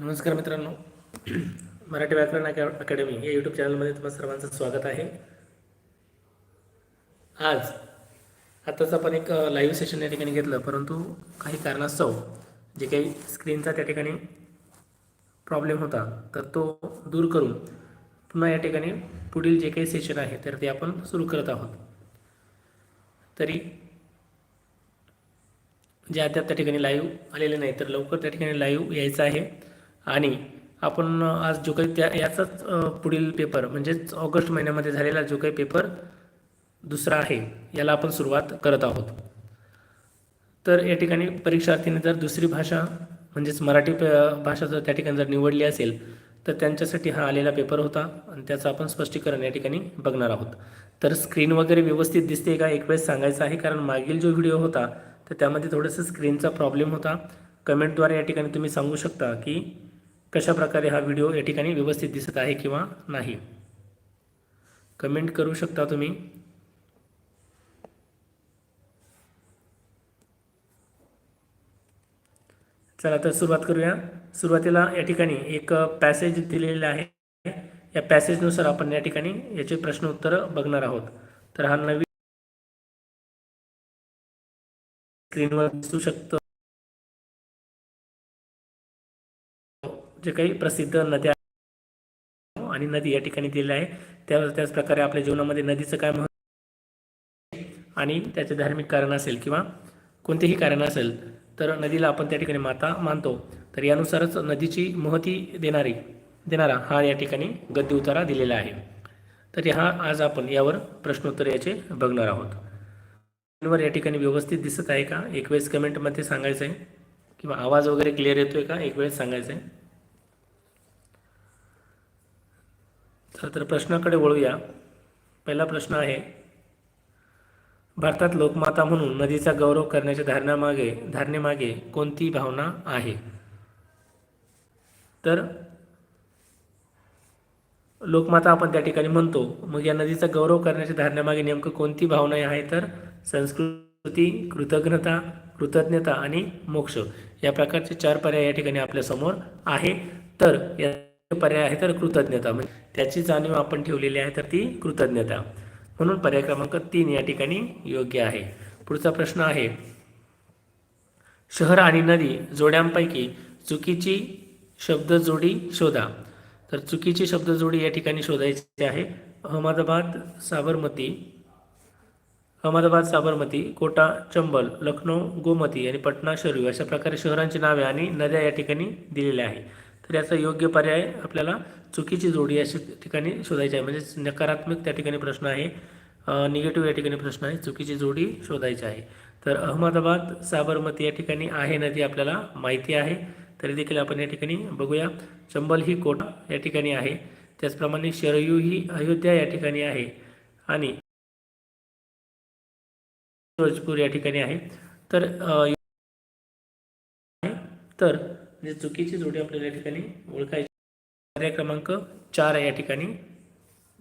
नमस्कार मित्रांनो. मराठी व्याकरण अकॅ अकॅडमी या यूट्यूब चॅनलमध्ये तुम्हाला सर्वांचं स्वागत आहे. आज आताच आपण एक लाईव्ह सेशन या ठिकाणी घेतलं परंतु काही कारणास्तव जे काही स्क्रीनचा त्या ठिकाणी प्रॉब्लेम होता तर तो दूर करून पुन्हा या ठिकाणी पुढील जे काही सेशन आहे तर ते आपण सुरू करत आहोत. तरी जे अद्याप त्या ठिकाणी लाईव्ह आलेले नाही तर लवकर त्या ठिकाणी लाईव्ह यायचं आहे. आणि आपण आज जो काही त्या याचाच पुढील पेपर म्हणजेच ऑगस्ट महिन्यामध्ये झालेला जो काही पेपर दुसरा आहे याला आपण सुरुवात करत आहोत. तर या ठिकाणी परीक्षार्थीने जर दुसरी भाषा म्हणजेच मराठी भाषा जर त्या ठिकाणी जर निवडली असेल तर त्यांच्यासाठी हा आलेला पेपर होता आणि त्याचं आपण स्पष्टीकरण या ठिकाणी बघणार आहोत. तर स्क्रीन वगैरे व्यवस्थित दिसते का एक वेळेस सांगायचं आहे कारण मागील जो व्हिडिओ होता तर त्यामध्ये थोडंसं स्क्रीनचा प्रॉब्लेम होता. कमेंटद्वारे या ठिकाणी तुम्ही सांगू शकता की कशा प्रकारे हा व्हिडिओ या ठिकाणी व्यवस्थित दिसत आहे किंवा नाही? कमेंट करू शकता तुम्ही. चला तर सुरुवात करूया. सुरुवातीला या ठिकाणी एक पॅसेज दिलेला आहे. या पॅसेजनुसार आपण या ठिकाणी याचे प्रश्न उत्तर बघणार आहोत. तर हा नवीन स्क्रीनवर दिसू शकतं. जे काही प्रसिद्ध नद्या आणि नदी या ठिकाणी दिलेल्या आहे त्या त्याचप्रकारे आपल्या जीवनामध्ये नदीचं काय महत्त्व आणि त्याचे धार्मिक कारण असेल किंवा कोणतेही कारण असेल तर नदीला आपण त्या ठिकाणी माता मानतो. तर यानुसारच नदीची महती देणारी देणारा हा या ठिकाणी गद्य उतारा दिलेला आहे. तर हा आज आपण यावर प्रश्नोत्तर याचे बघणार आहोत. वर या ठिकाणी व्यवस्थित दिसत आहे का? एक वेळेस कमेंटमध्ये सांगायचं आहे किंवा आवाज वगैरे क्लिअर येतोय का? एक वेळेस सांगायचं आहे चला तर प्रश्नाकडे वळूया. पहिला प्रश्न आहे भारतात लोकमाता म्हणून नदीचा गौरव करण्याच्या धारणामागे धारणेमागे कोणती भावना आहे? तर लोकमाता आपण त्या ठिकाणी म्हणतो मग या नदीचा गौरव करण्याच्या धारणामागे नेमकं कोणती भावना आहे? तर संस्कृती कृतज्ञता कृतज्ञता आणि मोक्ष या प्रकारचे चार पर्याय या ठिकाणी आपल्यासमोर आहे. तर या पर्याय आहे तर कृतज्ञता. म्हणजे त्याची जाणीव आपण ठेवलेली आहे तर ती कृतज्ञता. म्हणून पर्याय क्रमांक तीन या ठिकाणी योग्य आहे. पुढचा प्रश्न आहे शहर आणि नदी जोड्यांपैकी चुकीची शब्दजोडी शोधा. तर चुकीची शब्दजोडी या ठिकाणी शोधायची आहे. अहमदाबाद साबरमती अहमदाबाद साबरमती कोटा चंबल लखनौ गोमती आणि पटना शरू अशा प्रकारे शहरांची नावे आणि नद्या या ठिकाणी दिलेल्या आहे. तर याचा योग्य पर्याय आपल्याला चुकीची जोडी अशा ठिकाणी शोधायची आहे. म्हणजे नकारात्मक त्या ठिकाणी प्रश्न आहे निगेटिव्ह या ठिकाणी प्रश्न आहे चुकीची जोडी शोधायची आहे. तर अहमदाबाद साबरमती या ठिकाणी आहे नदी आपल्याला माहिती आहे. तरी देखील आपण या ठिकाणी बघूया. चंबल ही कोटा या ठिकाणी आहे. त्याचप्रमाणे शरयू ही अयोध्या या ठिकाणी आहे. आणि फिरोजपूर या ठिकाणी आहे. तर तर म्हणजे चुकीची जोडी आपल्याला या ठिकाणी ओळखायची पर्याय क्रमांक चार या ठिकाणी.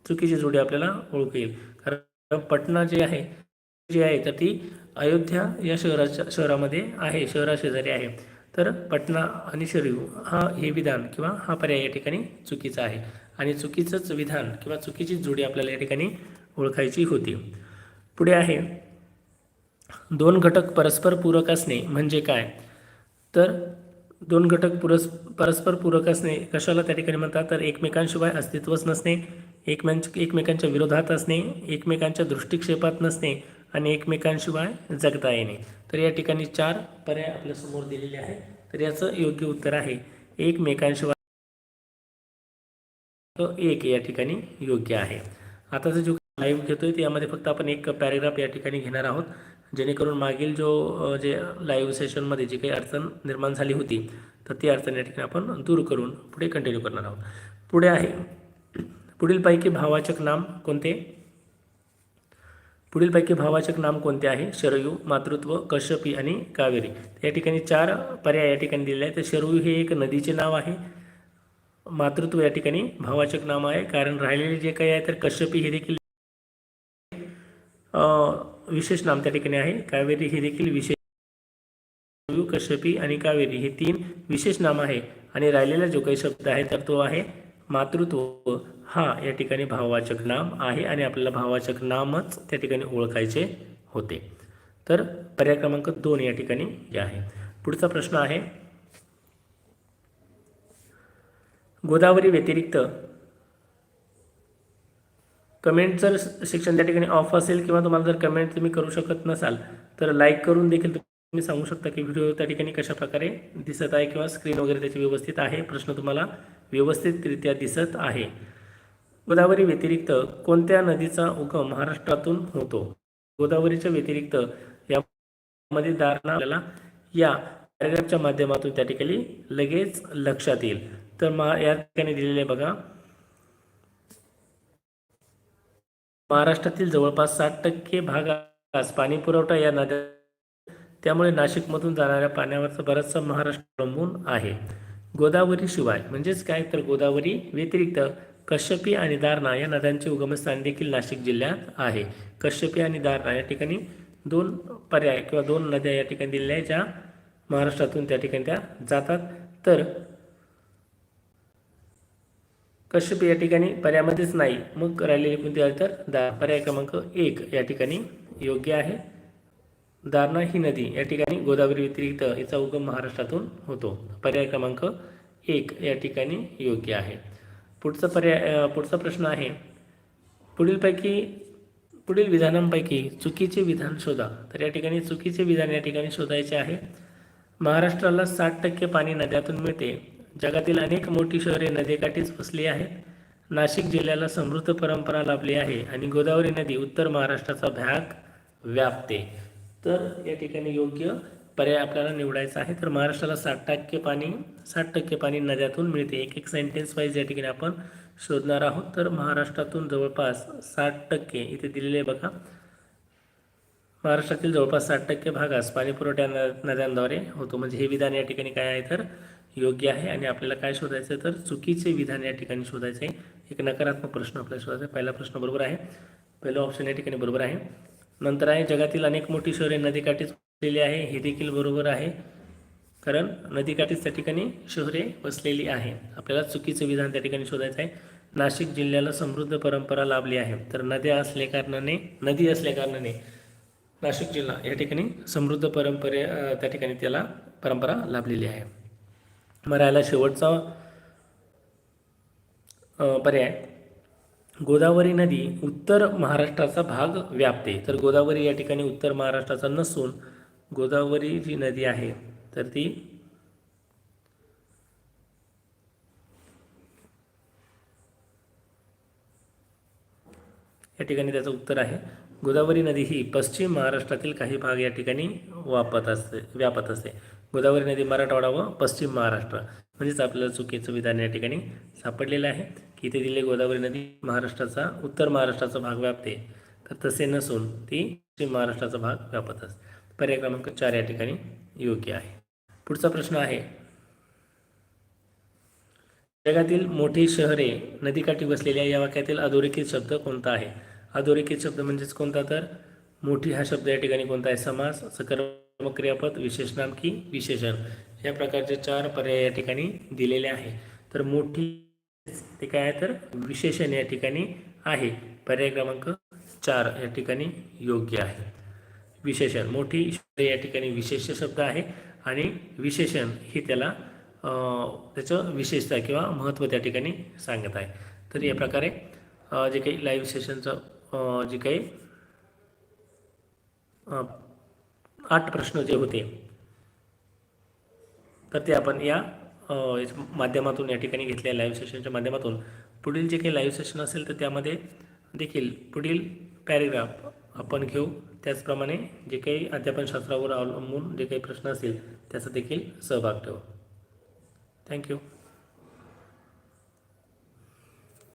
चुकीची जोडी आपल्याला ओळखू येईल. कारण पटना जे आहे जी आहे तर ती अयोध्या या शहराच्या शहरामध्ये आहे शहराशेजारी आहे. तर पटना आणि शरीव हा हे विधान किंवा हा पर्याय या ठिकाणी चुकीचा आहे. आणि चुकीचंच विधान किंवा चुकीची जोडी आपल्याला या ठिकाणी ओळखायची होती. पुढे आहे दोन घटक परस्पर पूरक असणे म्हणजे काय? तर दोन घटक पुरस परस्पर पूरक असणे कशाला त्या ठिकाणी म्हणतात? तर एकमेकांशिवाय अस्तित्वच नसणे एकमेकांच एकमेकांच्या विरोधात असणे एकमेकांच्या दृष्टिक्षेपात नसणे आणि एकमेकांशिवाय जगता येणे. तर या ठिकाणी चार पर्याय आपल्यासमोर दिलेले आहे तर याचं योग्य उत्तर आहे एकमेकांशिवाय तो एक या ठिकाणी योग्य आहे. आताचा जो लाईव्ह घेतोय त्यामध्ये फक्त आपण एक पॅरेग्राफ या ठिकाणी घेणार आहोत. जेणेकरून मागील जो जे लाईव्ह सेशनमध्ये जी काही अडचण निर्माण झाली होती तर ती अडचण या ठिकाणी आपण दूर करून पुढे कंटिन्यू करणार आहोत. पुढे आहे. पुढीलपैकी भावाचक नाम कोणते? पुढीलपैकी भावाचक नाम कोणते आहे? शरयू मातृत्व कश्यपी आणि कावेरी. या ठिकाणी चार पर्याय या ठिकाणी दिलेले आहेत. तर शरयू हे एक नदीचे नाव आहे. मातृत्व या ठिकाणी भावाचक नाम आहे. कारण राहिलेले जे काही आहे तर कश्यपी हे देखील विशेष नाम त्या ठिकाणी आहे. कावेरी हे देखील विशेष कश्यपी आणि कावेरी हे तीन विशेष नाम आहे. आणि राहिलेला जो काही शब्द आहे तर तो आहे मातृत्व. हा या ठिकाणी भाववाचक नाम आहे आणि आपल्याला भाववाचक नामच त्या ठिकाणी ओळखायचे होते. तर पर्याय क्रमांक दोन या ठिकाणी हे आहे. पुढचा प्रश्न आहे. गोदावरी व्यतिरिक्त कमेंट जर सेक्शन त्या ठिकाणी ऑफ असेल किंवा तुम्हाला जर कमेंट तुम्ही करू शकत नसाल तर लाईक करून देखील तुम्ही सांगू शकता की व्हिडिओ त्या ठिकाणी कशा प्रकारे दिसत आहे किंवा स्क्रीन वगैरे त्याची व्यवस्थित आहे. प्रश्न तुम्हाला व्यवस्थितरित्या दिसत आहे. गोदावरी व्यतिरिक्त कोणत्या नदीचा उगम महाराष्ट्रातून होतो? गोदावरीच्या व्यतिरिक्त यामध्ये धारणा आपल्याला या पॅरेग्राफच्या माध्यमातून त्या ठिकाणी लगेच लक्षात येईल. तर मा या ठिकाणी दिलेले बघा. महाराष्ट्रातील जवळपास साठ टक्के भागास पाणी पुरवठा या नद्या त्यामुळे नाशिकमधून जाणाऱ्या पाण्यावरचा बराचसा महाराष्ट्र अवलंबून आहे. गोदावरी शिवाय म्हणजेच काय? तर गोदावरी व्यतिरिक्त कश्यपी आणि दारणा या नद्यांचे उगमस्थान देखील नाशिक जिल्ह्यात आहे. कश्यपी आणि दारणा या ठिकाणी दोन पर्याय किंवा दोन नद्या या ठिकाणी दिलेल्या आहेत ज्या महाराष्ट्रातून त्या ठिकाणी त्या जातात. तर कश्यप या ठिकाणी पर्यायामध्येच नाही. मग राहिलेली कोणती आहे तर दा पर्याय क्रमांक एक या ठिकाणी योग्य आहे. दारणा ही नदी या ठिकाणी गोदावरी व्यतिरिक्त याचा उगम महाराष्ट्रातून होतो. पर्याय क्रमांक एक या ठिकाणी योग्य आहे. पुढचा पर्याय पुढचा प्रश्न आहे. पुढीलपैकी पुढील विधानांपैकी चुकीचे विधान शोधा. तर या ठिकाणी चुकीचे विधान या ठिकाणी शोधायचे आहे. महाराष्ट्राला साठ टक्के पाणी नद्यातून मिळते. जगातील अनेक मोठी शहरे नदीकाठीच वसली आहेत. नाशिक जिल्ह्याला समृद्ध परंपरा लाभली आहे आणि गोदावरी नदी उत्तर महाराष्ट्राचा भाग व्यापते. तर या ठिकाणी योग्य पर्याय आपल्याला निवडायचा आहे. तर महाराष्ट्राला साठ टक्के पाणी साठ टक्के पाणी नद्यातून मिळते. एक एक सेंटेन्स वाईज या ठिकाणी आपण शोधणार आहोत. तर महाराष्ट्रातून जवळपास साठ टक्के इथे दिलेले बघा. महाराष्ट्रातील जवळपास साठ टक्के भागास पाणीपुरवठ्या न- नद्यांद्वारे होतो. म्हणजे हे विधान या ठिकाणी काय आहे तर योग्य आहे आणि आपल्याला काय शोधायचं आहे तर चुकीचे विधान या ठिकाणी शोधायचे आहे. एक नकारात्मक प्रश्न आपल्याला शोधायचा आहे. पहिला प्रश्न बरोबर आहे. पहिलं ऑप्शन या ठिकाणी बरोबर आहे. नंतर आहे जगातील अनेक मोठी शहरे नदीकाठीच वसलेली आहे. हे देखील बरोबर आहे. कारण नदीकाठीच त्या ठिकाणी शहरे वसलेली आहे. आपल्याला चुकीचं विधान त्या ठिकाणी शोधायचं आहे. नाशिक जिल्ह्याला समृद्ध परंपरा लाभली आहे. तर नद्या असल्या कारणाने नदी असल्या कारणाने नाशिक जिल्हा या ठिकाणी समृद्ध परंपरे त्या ठिकाणी त्याला परंपरा लाभलेली आहे. मग राहिला शेवटचा पर्याय. गोदावरी नदी उत्तर महाराष्ट्राचा भाग व्यापते. तर गोदावरी या ठिकाणी उत्तर महाराष्ट्राचा नसून गोदावरी जी नदी आहे तर ती या ठिकाणी त्याचं उत्तर आहे. गोदावरी नदी ही पश्चिम महाराष्ट्रातील काही भाग या ठिकाणी वापत असते व्यापत असते. गोदावरी नदी मराठवाडा व पश्चिम महाराष्ट्र म्हणजेच आपल्याला चुकीचं विधान या ठिकाणी सापडलेलं आहे. की इथे दिले गोदावरी नदी महाराष्ट्राचा उत्तर महाराष्ट्राचा भाग व्यापते. तर तसे नसून ती पश्चिम महाराष्ट्राचा भाग व्यापत असते पर्याय क्रमांक चार या ठिकाणी योग्य आहे. पुढचा प्रश्न आहे. जगातील मोठी शहरे नदीकाठी बसलेल्या या वाक्यातील अधोरेखित शब्द कोणता आहे? अधोरेखित शब्द म्हणजेच कोणता तर? मोठी हा शब्द या ठिकाणी कोणता आहे? समास सकर्मक क्रियापद विशेषणाम की विशेषण. या प्रकारचे चार पर्याय या ठिकाणी दिलेले आहे. तर मोठी ते काय आहे तर विशेषण या ठिकाणी आहे. पर्याय क्रमांक चार या ठिकाणी योग्य आहे. विशेषण मोठी शब्द या ठिकाणी विशेष शब्द आहे आणि विशेषण ही त्याला त्याचं विशेषता किंवा महत्त्व त्या ठिकाणी सांगत आहे. तर या प्रकारे जे काही लाईव्ह सेशनचं जे काही आठ प्रश्न जे होते तर ते आपण या माध्यमातून या ठिकाणी घेतलेल्या लाईव्ह सेशनच्या माध्यमातून पुढील जे काही लाईव्ह सेशन असेल तर त्यामध्ये देखील पुढील पॅरेग्राफ आपण घेऊ. त्याचप्रमाणे जे काही अध्यापनशास्त्रावर अवलंबून जे काही प्रश्न असतील त्याचा देखील सहभाग ठेवू. थँक्यू